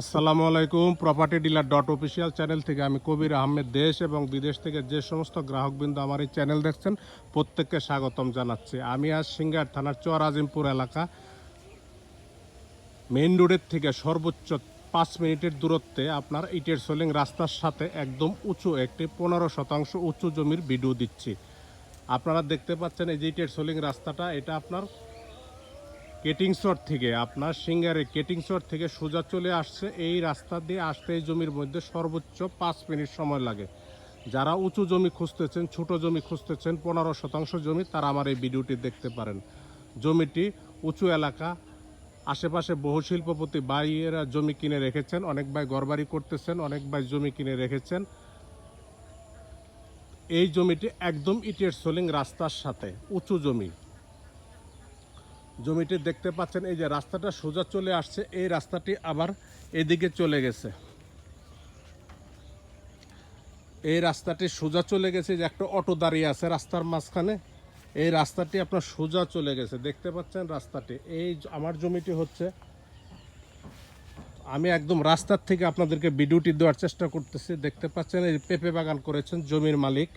আসসালামু আলাইকুম। Property dealer dot official channel থেকে আমি কবির আহমেদ দেশ এবং বিদেশ থেকে যে সমস্ত গ্রাহকবৃন্দ আমার এই চ্যানেল দেখছেন, প্রত্যেককে স্বাগতম জানাচ্ছি। আমি আজ সিঙ্গার থানার চর আজিমপুর এলাকা মেইন রোডের থেকে সর্বোচ্চ পাঁচ মিনিটের দূরত্বে আপনার ইটের সোলিং রাস্তার সাথে একদম উঁচু একটি পনেরো শতাংশ উঁচু জমির ভিডিও দিচ্ছি। আপনারা দেখতে পাচ্ছেন এই যে ইটের সোলিং রাস্তাটা, এটা আপনার কেটিংসর থেকে, আপনার সিঙ্গারে কেটিংসর থেকে সোজা চলে আসছে। এই রাস্তা দিয়ে আসতে এই জমির মধ্যে সর্বোচ্চ পাঁচ মিনিট সময় লাগে। যারা উঁচু জমি খুঁজতেছেন, ছোট জমি খুঁজতেছেন, পনেরো শতাংশ জমি, তারা আমার এই ভিডিওটি দেখতে পারেন। জমিটি উঁচু এলাকা, আশেপাশে বহু শিল্পপতি ভাইয়েরা জমি কিনে রেখেছেন, অনেক ভাই ঘরবাড়ি করতেছেন, অনেক ভাই জমি কিনে রেখেছেন। এই জমিটি একদম ইটের সোলিং রাস্তার সাথে, উঁচু জমি। জমিটি দেখতে পাচ্ছেন, এই যে রাস্তাটা সোজা চলে আসছে, এই রাস্তাটি আবার এদিকে চলে গেছে। এই রাস্তাটি সোজা চলে গেছে যে একটা অটো দাঁড়িয়ে আছে রাস্তার মাঝখানে, এই রাস্তাটি আপনার সোজা চলে গেছে। দেখতে পাচ্ছেন রাস্তাটি, এই আমার জমিটি হচ্ছে, আমি একদম রাস্তার থেকে আপনাদেরকে ভিডিওটি দেওয়ার চেষ্টা করতেছি। দেখতে পাচ্ছেন, এই পেঁপে বাগান করেছেন জমির মালিক।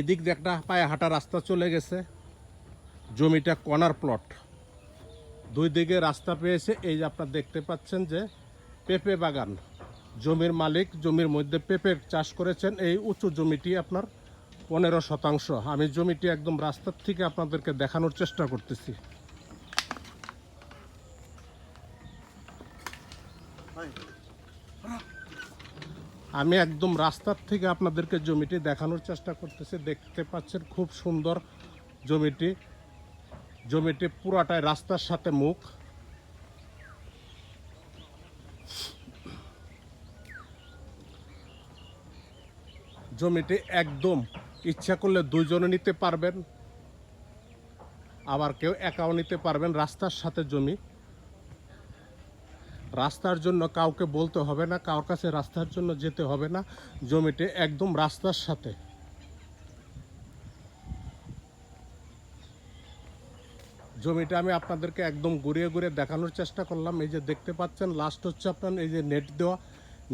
এদিক দিয়ে একটা পায়ে হাঁটা রাস্তা চলে গেছে। জমিটা কর্নার প্লট দুই দিকে রাস্তা পেয়েছে, এই যে আপনারা দেখতে পাচ্ছেন যে পেঁপে বাগান। জমির মালিক, জমির মধ্যে পেঁপের চাষ করেছেন, এই উঁচু জমিটি আপনার পনেরো শতাংশ। আমি জমিটি একদম রাস্তার থেকে আপনাদেরকে দেখানোর চেষ্টা করতেছি। আমি একদম রাস্তার থেকে আপনাদেরকে জমিটি দেখানোর চেষ্টা করতেছি। দেখতে পাচ্ছেন খুব সুন্দর জমিটি। জমিটি পুরাটাই রাস্তার সাথে মুখ। জমিটি একদম ইচ্ছা করলে দুইজনে নিতে পারবেন, আবার কেউ একাও নিতে পারবেন। রাস্তার সাথে জমি। রাস্তার জন্য কাউকে বলতে হবে না কারোর কাছে রাস্তার জন্য যেতে হবে না। জমিটি একদম রাস্তার সাথে। জমিটা আমি আপনাদেরকে একদম ঘুরিয়ে ঘুরিয়ে দেখানোর চেষ্টা করলাম। এই যে দেখতে পাচ্ছেন লাস্ট হচ্ছে আপনার এই যে নেট দেওয়া।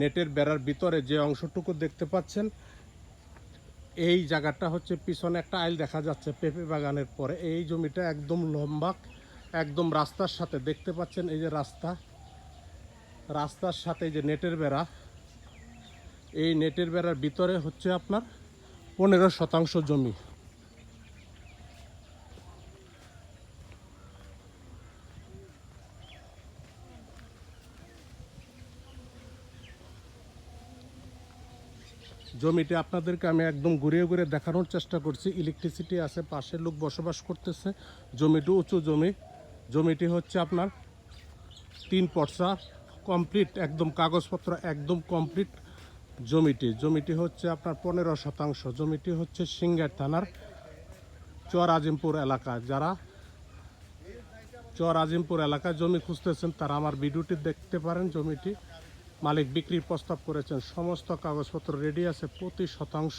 নেটের বেড়ার ভিতরে যে অংশটুকু দেখতে পাচ্ছেন, এই জায়গাটা হচ্ছে পিছনে একটা আইল দেখা যাচ্ছে পেঁপে বাগানের পরে। এই জমিটা একদম লম্বা, একদম রাস্তার সাথে দেখতে পাচ্ছেন এই যে রাস্তা। রাস্তার সাথে এই যে নেটের বেড়া। এই নেটের বেড়ার ভিতরে হচ্ছে আপনার পনেরো শতাংশ জমি। জমিতে আপনাদেরকে আমি একদম ঘুরিয়ে ঘুরিয়ে দেখানোর চেষ্টা করছি। ইলেকট্রিসিটি আছে পাশে লোক বসবাস করতেছে। জমিটি উঁচু জমি। জমিটি হচ্ছে আপনার তিন পর্সা কমপ্লিট একদম কাগজপত্র, একদম কমপ্লিট জমিটি। জমিটি হচ্ছে আপনার পনেরো শতাংশ। জমিটি হচ্ছে সিঙ্গার থানার চর আজিমপুর এলাকা। যারা চর আজিমপুর এলাকায় জমি খুঁজতেছেন, তারা আমার ভিডিওটি দেখতে পারেন। জমিটি মালিক বিক্রির প্রস্তাব করেছেন। সমস্ত কাগজপত্র রেডি আছে, প্রতি শতাংশ।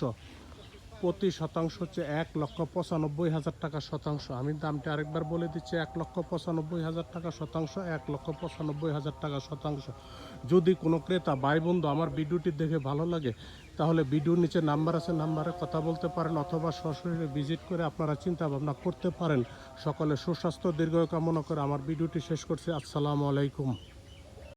প্রতি শতাংশ হচ্ছে এক লক্ষ পঁচানব্বই হাজার টাকা শতাংশ। আমি দামটা আরেকবার বলে দিচ্ছি, এক লক্ষ পঁচানব্বই হাজার টাকা শতাংশ, এক লক্ষ পঁচানব্বই হাজার টাকা শতাংশ। যদি কোনো ক্রেতা, ভাই, বন্ধু আমার ভিডিওটি দেখে ভালো লাগে, তাহলে ভিডিওর নিচে নাম্বার আছে, নাম্বারে কথা বলতে পারেন অথবা সরাসরি ভিজিট করে আপনারা চিন্তা ভাবনা করতে পারেন। সকলে সুস্বাস্থ্য দীর্ঘ কামনা করে আমার ভিডিওটি শেষ করছি। আসসালামু আলাইকুম।